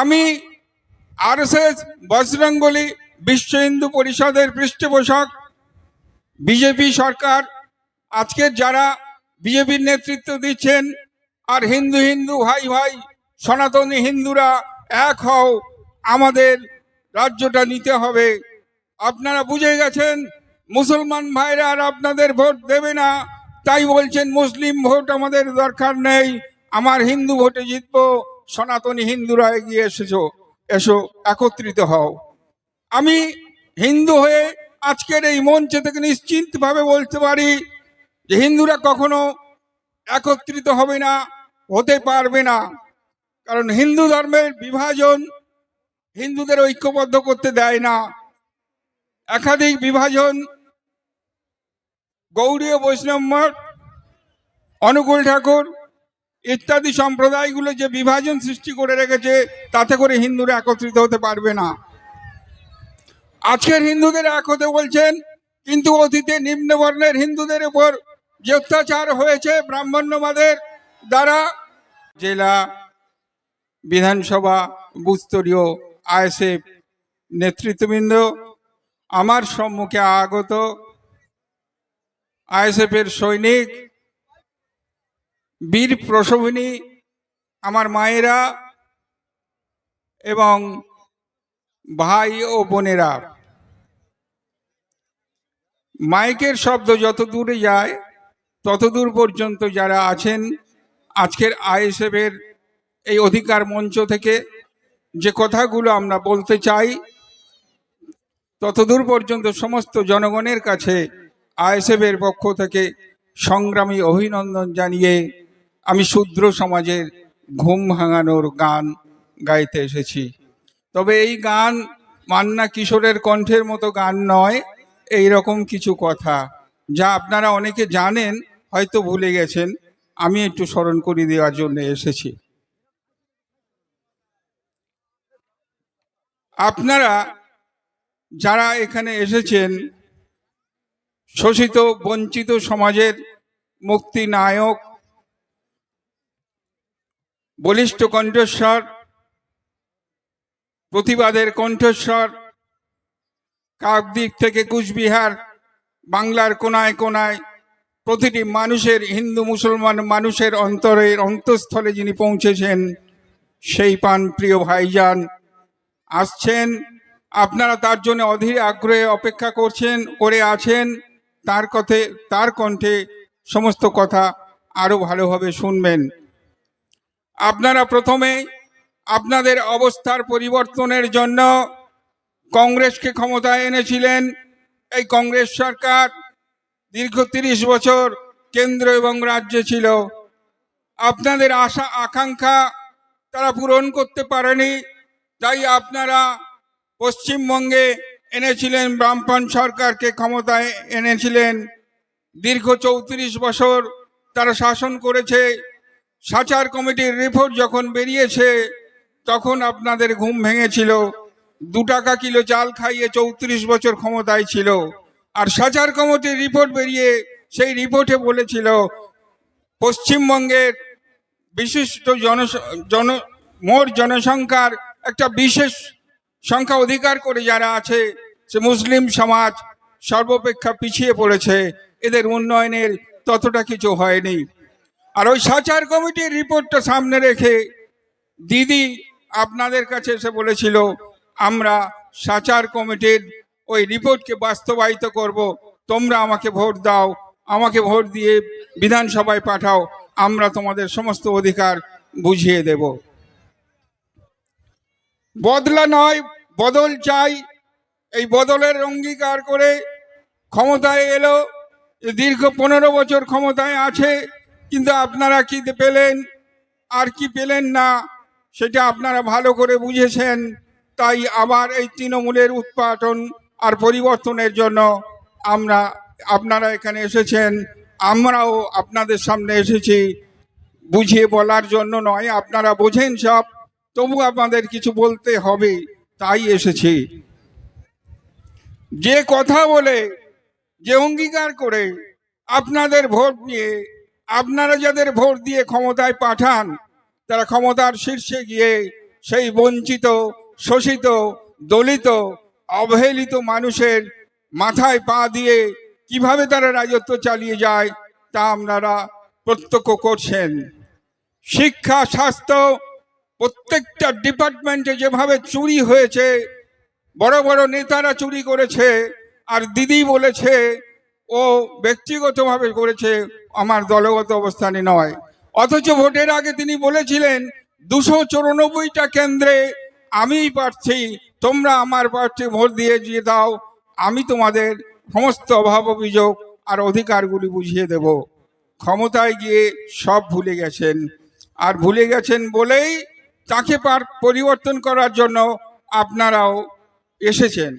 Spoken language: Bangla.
আমি আরএসএস বজরঙ্গলি বিশ্ব হিন্দু পরিষদের পৃষ্ঠপোষক, বিজেপি সরকার। আজকের যারা বিজেপির নেতৃত্ব দিচ্ছেন, আর হিন্দু হিন্দু, ভাই ভাই, সনাতনী হিন্দুরা এক হও, আমাদের রাজ্যটা নিতে হবে। আপনারা বুঝে গেছেন, মুসলমান ভাইরা আর আপনাদের ভোট দেবে না, তাই বলছেন মুসলিম ভোট আমাদের দরকার নেই, আমার হিন্দু ভোটে জিতবো। সনাতনী হিন্দুরা এগিয়ে এসেছ, এসো, একত্রিত হও। আমি হিন্দু হয়ে আজকের এই মঞ্চে থেকে নিশ্চিন্তভাবে বলতে পারি যে হিন্দুরা কখনো একত্রিত হবে না, হতে পারবে না। কারণ হিন্দু ধর্মের বিভাজন হিন্দুদের ঐক্যবদ্ধ করতে দেয় না। একাধিক বিভাজন গৌড়ীয় বৈষ্ণব অনুকূল ঠাকুর ইত্যাদি সম্প্রদায়গুলো যে বিভাজন সৃষ্টি করে রেখেছে, তাতে করে হিন্দুরা একত্রিত হতে পারবে না। আজকের হিন্দুদের এক হতে বলছেন, কিন্তু অতীতে নিম্নবর্ণের হিন্দুদের উপর যে অত্যাচার হয়েছে ব্রাহ্মণ্যবাদের দ্বারা, জেলা, বিধানসভা, বুস্তরীয়, আইএসএফ, নেতৃত্ববৃন্দ, আমার সম্মুখে আগত আইএসএফের সৈনিক বীর প্রসবিনী, আমার মায়েরা এবং ভাই ও বোনেরা। মাইকের শব্দ যত দূরে যায়, তত দূর পর্যন্ত যারা আছেন, আজকের আইএসএফের এই অধিকার মঞ্চ থেকে যে কথাগুলো আমরা বলতে চাই ততদূর পর্যন্ত সমস্ত জনগণের কাছে আইএসএফের পক্ষ থেকে সংগ্রামী অভিনন্দন জানিয়ে আমি শূদ্র সমাজের ঘুম ভাঙানোর গান গাইতে এসেছি। তবে এই গান মান্না কিশোরের কণ্ঠের মতো গান নয় এই রকম কিছু কথা, যা আপনারা অনেকে জানেন, হয়তো ভুলে গেছেন। আমি একটু স্মরণ করে দেওয়ার জন্য এসেছি। আপনারা যারা এখানে এসেছেন, শোষিত, বঞ্চিত সমাজের মুক্তি নায়ক বলিষ্ঠ কণ্ঠস্বর, প্রতিবাদের কণ্ঠস্বর কাকদিক থেকে কুচবিহার, বাংলার কোনায় কোনায় প্রতিটি মানুষের, হিন্দু, মুসলমান মানুষের অন্তরের অন্তঃস্থলে যিনি পৌঁছেছেন, সেই পান প্রিয় ভাইজান। আসছেন, আপনারা তার জন্য অধীর আগ্রহে অপেক্ষা করছেন, করে আছেন, তার কথে, তার কণ্ঠে সমস্ত কথা আরও ভালোভাবে শুনবেন। আপনারা প্রথমে আপনাদের অবস্থার পরিবর্তনের জন্য কংগ্রেসকে ক্ষমতায় এনেছিলেন। এই কংগ্রেস সরকার দীর্ঘ তিরিশ বছর কেন্দ্র এবং রাজ্যে ছিল। আপনাদের আশা, আকাঙ্ক্ষা তারা পূরণ করতে পারেনি। তাই আপনারা পশ্চিমবঙ্গে এনেছিলেন বামপন সরকারকে ক্ষমতায় এনেছিলেন। দীর্ঘ চৌত্রিশ বছর তারা শাসন করেছে। সাচার কমিটির রিপোর্ট যখন বেরিয়েছে, তখন আপনাদের ঘুম ভেঙেছিল। দু টাকা কিলো চাল খাইয়ে চৌত্রিশ বছর ক্ষমতায় ছিল। আর সাচার কমিটির রিপোর্ট বেরিয়ে সেই রিপোর্টে বলেছিল, পশ্চিমবঙ্গের বিশিষ্ট জন জন, মোট জনসংখ্যার একটা বিশেষ সংখ্যা অধিকার করে যারা আছে, সে মুসলিম সমাজ সর্বাপেক্ষা পিছিয়ে পড়েছে। এদের উন্নয়নের ততটা কিছু হয়নি। আর ওই সাচার কমিটির রিপোর্টটা সামনে রেখে দিদি আপনাদের কাছে এসে বলেছিল, আমরা সাচার কমিটির ওই রিপোর্টকে বাস্তবায়িত করব। তোমরা আমাকে ভোট দাও, আমাকে ভোট দিয়ে বিধানসভায় পাঠাও, আমরা তোমাদের সমস্ত অধিকার বুঝিয়ে দেব। বদলা নয়, বদল চাই। এই বদলের অঙ্গীকার করে ক্ষমতায় এলো, দীর্ঘ পনেরো বছর ক্ষমতায় আছে। কিন্তু আপনারা কি পেলেন? আর কি পেলেন না? সেটা আপনারা ভালো করে বুঝেছেন। তাই আবার এই তৃণমূলের উৎপাটন আর পরিবর্তনের জন্য আমরা, আপনারা এখানে এসেছেন। আমরাও আপনাদের সামনে এসেছি। বুঝিয়ে বলার জন্য নয়, আপনারা বোঝেন সব। তবু আপনাদের কিছু বলতে হবে, তাই এসেছি। যে কথা বলে, যে অঙ্গীকার করে আপনাদের ভোট নিয়ে আপনারা যাদের ভোট দিয়ে ক্ষমতায় পাঠান, তারা ক্ষমতার শীর্ষে গিয়ে সেই বঞ্চিত, শোষিত, দলিত, অবহেলিত মানুষের মাথায় পা দিয়ে কীভাবে তারা রাজত্ব চালিয়ে যায়, তা আপনারা প্রত্যক্ষ করছেন। শিক্ষা, স্বাস্থ্য, প্রত্যেকটা ডিপার্টমেন্টে যেভাবে চুরি হয়েছে, বড় বড় নেতারা চুরি করেছে, আর দিদি বলেছে ও ব্যক্তিগতভাবে করেছে, আমার দলগত অবস্থানে নয়। অথচ ভোটের আগে তিনি বলেছিলেন, দুশো চুরানব্বইটা কেন্দ্রে আমিই প্রার্থী, তোমরা আমার প্রার্থী ভোট দিয়ে দিয়ে দাও, আমি তোমাদের সমস্ত অভাব অভিযোগ আর অধিকারগুলি বুঝিয়ে দেব। ক্ষমতায় গিয়ে সব ভুলে গেছেন। আর ভুলে গেছেন বলেই তাকে পার, পরিবর্তন করার জন্য আপনারাও এসেছেন।